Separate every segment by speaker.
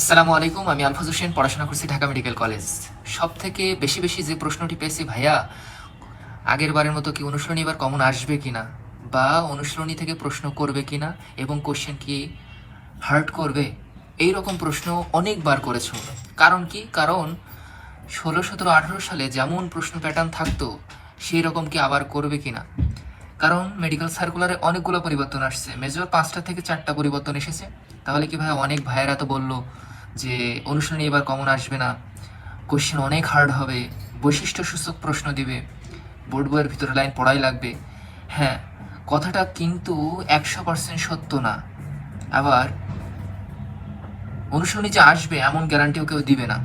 Speaker 1: আসসালামু আলাইকুম, আমি আলফাজ হোসেন, পড়াশোনা করছি ঢাকা মেডিকেল কলেজ। সব থেকে বেশি বেশি যে প্রশ্নটি পেয়েছি, ভাইয়া, আগের বারের মতো কি অনুশীলনী এবার কমন আসবে কিনা? বা অনুশীলনী থেকে প্রশ্ন করবে কিনা? এবং কোশ্চেন কি হার্ট করবে? এই রকম প্রশ্ন অনেকবার করেছ। কারণ কি? কারণ ষোলো, সতেরো, আঠারো সালে যেমন প্রশ্ন প্যাটার্ন থাকতো সেই রকম কি আবার করবে কিনা? কারণ মেডিকেল সার্কুলারে অনেকগুলো পরিবর্তন আসছে। মেজর পাঁচটা থেকে চারটা পরিবর্তন এসেছে। তাহলে কি ভাই অনেক ভাইয়েরা তো বলল যে অনুশীলনী এবার কমন আসবে না। কোশ্চেন অনেক হার্ড হবে। বৈশিষ্ট্য সূচক প্রশ্ন দিবে। বোর্ড বইয়ের ভিতরে লাইন পড়াই লাগবে। হ্যাঁ কথাটা কিন্তু একশো পার্সেন্ট সত্য না। আবার অনুশীলনী যে আসবে এমন গ্যারান্টিও কেউ দিবে না।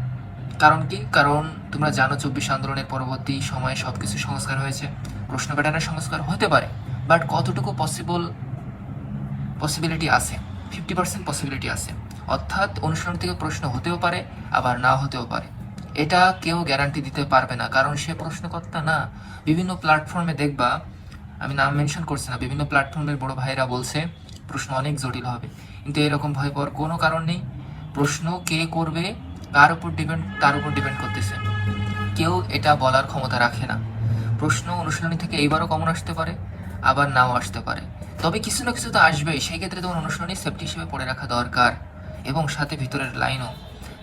Speaker 1: কারণ কি? কারণ তোমরা জানো চব্বিশ আন্দোলনের পরবর্তী সময়ে সব কিছু সংস্কার হয়েছে। প্রশ্ন প্যাটার্নের সংস্কার হতে পারে বাট কতটুকু পসিবল পসিবিলিটি আছে? ফিফটি পার্সেন্ট পসিবিলিটি আছে। অর্থাৎ অনুসরণ থেকে প্রশ্ন হতেও পারে, আবার না হতেও পারে। এটা কেউ গ্যারান্টি দিতে পারবে না, কারণ সে প্রশ্নকর্তা না। বিভিন্ন প্ল্যাটফর্মে দেখবা, আমি নাম মেনশন করছি না, বিভিন্ন প্ল্যাটফর্মের বড় ভাইরা বলছে, প্রশ্ন অনেক জটিল হবে। কিন্তু এরকম ভয় পাওয়ার কোনো কারণ নেই। প্রশ্ন কে করবে, কার উপর ডিপেন্ড তার উপর ডিপেন্ড করতেছে। কেউ এটা বলার ক্ষমতা রাখে না। প্রশ্ন অনুশীলনী থেকে এইবারও কমন আসতে পারে, আবার নাও আসতে পারে। তবে কিছু না কিছু তো আসবেই। সেই ক্ষেত্রে তোমার অনুশীলনী সেফটি হিসেবে পড়ে রাখা দরকার। এবং সাথে ভিতরের লাইনও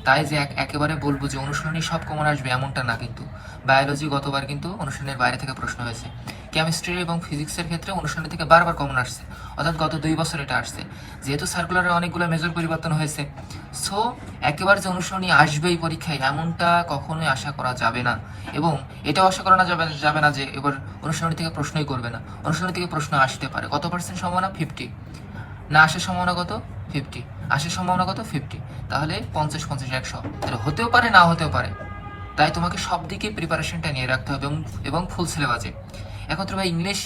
Speaker 1: তাই যে এক- একেবারে বলব যে অনুশীলনী সব কমন আসবে এমনটা না কিন্তু। বায়োলজি গতবার কিন্তু অনুশীলনের বাইরে থেকে প্রশ্ন হয়েছে। কেমিস্ট্রি এবং ফিজিক্সের ক্ষেত্রে অনুশীলনী থেকে বারবার কমন আসছে। অর্থাৎ গত দুই বছর এটা আসছে। যেহেতু সার্কুলারে অনেকগুলো মেজর পরিবর্তন হয়েছে। সো একেবারে যে অনুশীলনী আসবেই পরীক্ষায় এমনটা কখনোই আশা করা যাবে না। এবং এটাও আশা করা যাবে যাবে না যে এবার অনুশীলনী থেকে প্রশ্নই করবে না। অনুশীলনী থেকে প্রশ্ন আসতে পারে। কত পার্সেন্ট সম্ভাবনা? ফিফটি না আসার সম্ভাবনা কত? ফিফটি আসার সম্ভাবনা কত? ফিফটি তাহলে পঞ্চাশ পঞ্চাশ, একশো। তাহলে হতেও পারে, না হতেও পারে। তাই তোমাকে সব দিকে প্রিপারেশনটা নিয়ে রাখতে হবে এবং ফুল সিলেবাসে তো ভাই ইংলিশ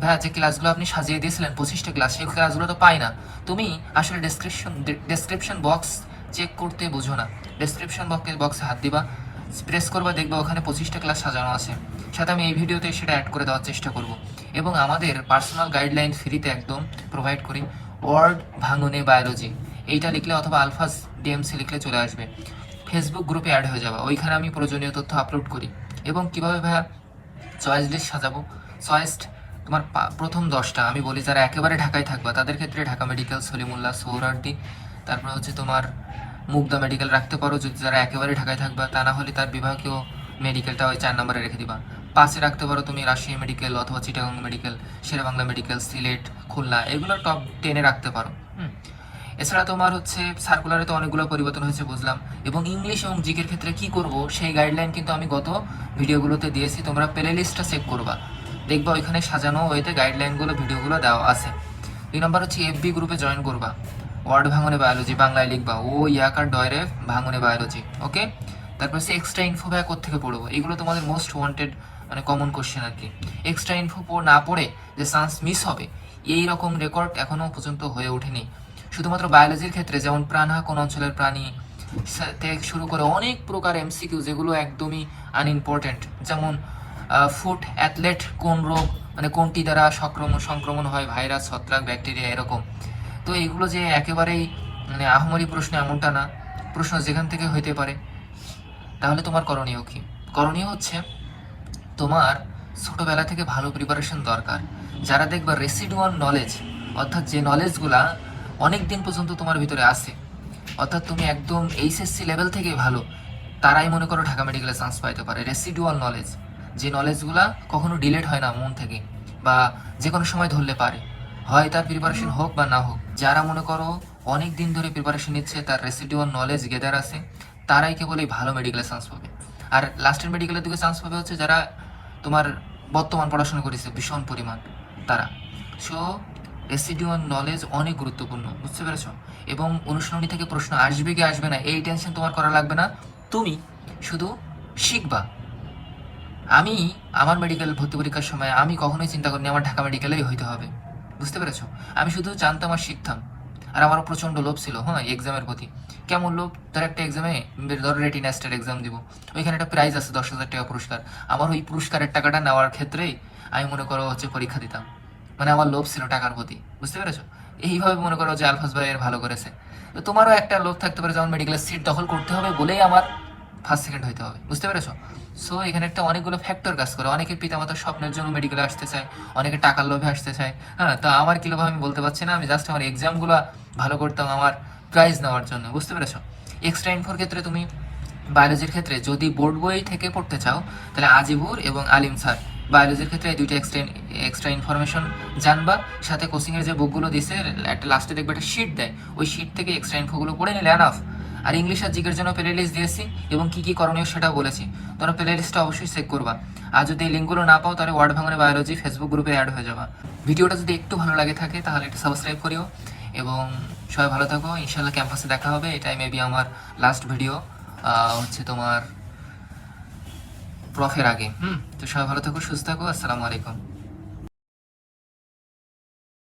Speaker 1: ভাইয়া যে ক্লাসগুলো আপনি সাজিয়ে দিয়েছিলেন, পঁচিশটা ক্লাস সেই ক্লাসগুলো তো পাই না। তুমি আসলে ডেসক্রিপশন ডেসক্রিপশন বক্স চেক করতে বুঝো না। ডেসক্রিপশন বক্সে বক্সে হাত দিবা প্রেস করবা, দেখবা ওখানে পঁচিশটা ক্লাস সাজানো আছে। সাথে আমি এই ভিডিওতে সেটা অ্যাড করে দেওয়ার চেষ্টা করব। এবং আমাদের পার্সোনাল গাইডলাইন ফ্রিতে একদম প্রোভাইড করি। ওয়ার্ড ভাঙনে বায়োলজি এইটা লিখলে অথবা আলফাস ডিএমসি লিখলে চলে আসবে। ফেসবুক গ্রুপে অ্যাড হয়ে যাবে, ওইখানে আমি প্রয়োজনীয় তথ্য আপলোড করি। এবং কীভাবে ভাইয়া চয়েস লিস্ট সাজাবো। চয়েস তোমার প্রথম দশটা, আমি বলি যারা একেবারে ঢাকায় থাকবা, তাদের ক্ষেত্রে ঢাকা মেডিকেল সলিমুল্লাহ সৌরার্দি তারপর হচ্ছে তোমার মুগদা মেডিকেল রাখতে পারো, যদি যারা একেবারে ঢাকায় থাকবা, তা না হলে তার বিভাগীয় মেডিকেলটা ওই চার নম্বরে রেখে দিবা। পাশে রাখতে পারো তুমি রাজশাহী মেডিকেল অথবা চিটাগাং মেডিকেল, শেরেবাংলা মেডিকেল, সিলেট, খুলনা, এগুলো টপ টেনে রাখতে পারো। এছাড়া তোমার হচ্ছে সার্কুলারে তো অনেকগুলো পরিবর্তন হয়েছে, বুঝলাম। এবং ইংলিশ এবং জিকের ক্ষেত্রে কি করব, সেই গাইডলাইন কিন্তু আমি গত ভিডিওগুলোতে দিয়েছি, তোমরা প্লে লিস্টটা চেক করবা। দেখবা ওইখানে সাজানো ওইতে গাইডলাইনগুলো ভিডিওগুলো দেওয়া আছে। দুই নম্বর হচ্ছে এফবি গ্রুপে জয়েন করবা। ওয়ার্ড ভাঙনে বায়োলজি বাংলায় লিখবা। ও, ইয়াকার, ডয়রে ভাঙনে বায়োলজি ওকে তারপর হচ্ছে এক্সট্রা ইনফো ভাই থেকে পড়ব? এগুলো তোমাদের মোস্ট ওয়ান্টেড মানে কমন কোশ্চেন আর কি। এক্সট্রা ইনফো না পড়ে যে চান্স মিস হবে এই রকম রেকর্ড এখনও পর্যন্ত হয়ে ওঠেনি। শুধুমাত্র বায়োলজির ক্ষেত্রে, যেমন প্রাণহা কোন অঞ্চলের প্রাণী থেকে শুরু করে অনেক প্রকার এমসিকিউ যেগুলো একদমই আনইম্পর্টেন্ট যেমন ফুট অ্যাথলেট কোন রোগ মানে কোনটি দ্বারা সংক্রমণ সংক্রমণ হয়, ভাইরাস, ছত্রাক, ব্যাকটেরিয়া এরকম। তো এগুলো যে একেবারেই মানে আহমরি প্রশ্ন এমনটা না, প্রশ্ন যেখান থেকে হইতে পারে। তাহলে তোমার করণীয় কি? করণীয় হচ্ছে তোমার ছোটোবেলা থেকে ভালো প্রিপারেশন দরকার। যারা দেখবা রেসিডুয়াল নলেজ অর্থাৎ যে নলেজগুলা অনেক দিন পর্যন্ত তোমার ভিতরে আছে। অর্থাৎ তুমি একদম এইচএসসি লেভেল থেকে ভালো। তারাই মনে করো ঢাকা মেডিকেলে চান্স পাইতে পারে। রেসিডুয়াল নলেজ যে নলেজগুলা কখনো ডিলেট হয় না মন থেকে বা যে কোনো সময় ধরলে পারে। হয় তার প্রিপারেশন হোক বা না হোক, যারা মনে করো অনেক দিন ধরে প্রিপারেশন নিচ্ছে, তার রেসিডুয়াল নলেজ গেদার আছে, তারাই কেবল এই ভালো মেডিকেলে চান্স পাবে। আর লাস্টের মেডিকেলের দিকে চান্স পাবে হচ্ছে যারা তোমার বর্তমান পড়াশোনা করেছে, ভীষণ পরিমাণ, তারা। সো রেসিডুয়াল নলেজ অনেক গুরুত্বপূর্ণ, বুঝতে পেরেছ? এবং অনুশীলনী থেকে প্রশ্ন আসবে কি আসবে না, এই টেনশন তোমার করা লাগবে না। তুমি শুধু শিখবা। আমি আমার মেডিকেল ভর্তি পরীক্ষার সময় আমি কখনোই চিন্তা করিনি আমার ঢাকা মেডিকেলেই হইতে হবে। বুঝতে পেরেছ? আমি শুধু জানতাম আর শিখতাম। আর আমারও প্রচণ্ড লোভ ছিল হ্যাঁ এক্সামের প্রতি। কেমন লোভ? ধর একটা এক্সামে ধর রেটিনাস্টের এক্সাম দিব। ওইখানে একটা প্রাইজ আছে, দশ হাজার টাকা পুরস্কার। আমার ওই পুরস্কারের টাকাটা নেওয়ার ক্ষেত্রেই আমি মনে করো হচ্ছে পরীক্ষা দিতাম। মানে আমার লোভ ছিল টাকার প্রতি, বুঝতে পেরেছ? এইভাবে মনে করো যে আলফাজ ভাই এর ভালো করেছে। তো তোমারও একটা লোভ থাকতে পারে যেমন মেডিকেলের সিট দখল করতে হবে বলেই আমার ফার্স্ট সেকেন্ড হইতে হবে, বুঝতে পেরেছ? সো এখানে একটা অনেকগুলো ফ্যাক্টর কাজ করে। অনেকের পিতামাতার স্বপ্নের জন্য মেডিকেলে আসতে চায়, অনেকে টাকার লোভে আসতে চায়। হ্যাঁ তো আমার কি লোভ আমি বলতে পারছি না, আমি জাস্ট আমার এক্সামগুলো ভালো করতাম আমার প্রাইজ নেওয়ার জন্য, বুঝতে পেরেছ? এক্সট্রা ইনফোর ক্ষেত্রে তুমি বায়োলজির ক্ষেত্রে যদি বোর্ড বই থেকে পড়তে চাও, তাহলে আজিবুর এবং আলিম স্যার বায়োলজির ক্ষেত্রে এই দুইটা এক্সট্রা এক্সট্রা ইনফরমেশন জানবা, সাথে কোচিংয়ের যে বুকগুলো দিছে, একটা লাস্টে দেখবে একটা শিট দেয়। ওই শিট থেকে এক্সট্রা ইনফোগুলো পড়ে নিলে অ্যানাফ আর ইংলিশ আর জিকের জন্য প্লে লিস্ট দিয়েছি এবং কী কী করণীয় সেটাও বলেছি। তোমরা প্লে লিস্টটা অবশ্যই চেক করবা। আর যদি এই লিঙ্কগুলো না পাও, তাহলে ওয়ার্ড ভাঙনে বায়োলজি ফেসবুক গ্রুপে অ্যাড হয়ে যাবা। ভিডিওটা যদি একটু ভালো লাগে থাকে, তাহলে একটু সাবস্ক্রাইব করিও। এবং সবাই ভালো থাকো। ইনশাল্লাহ ক্যাম্পাসে দেখা হবে। এটাই মেবি আমার লাস্ট ভিডিও হচ্ছে তোমার প্রফের আগে। হুম তো সবাই ভালো থাকো সুস্থ থাকো আসসালামু আলাইকুম।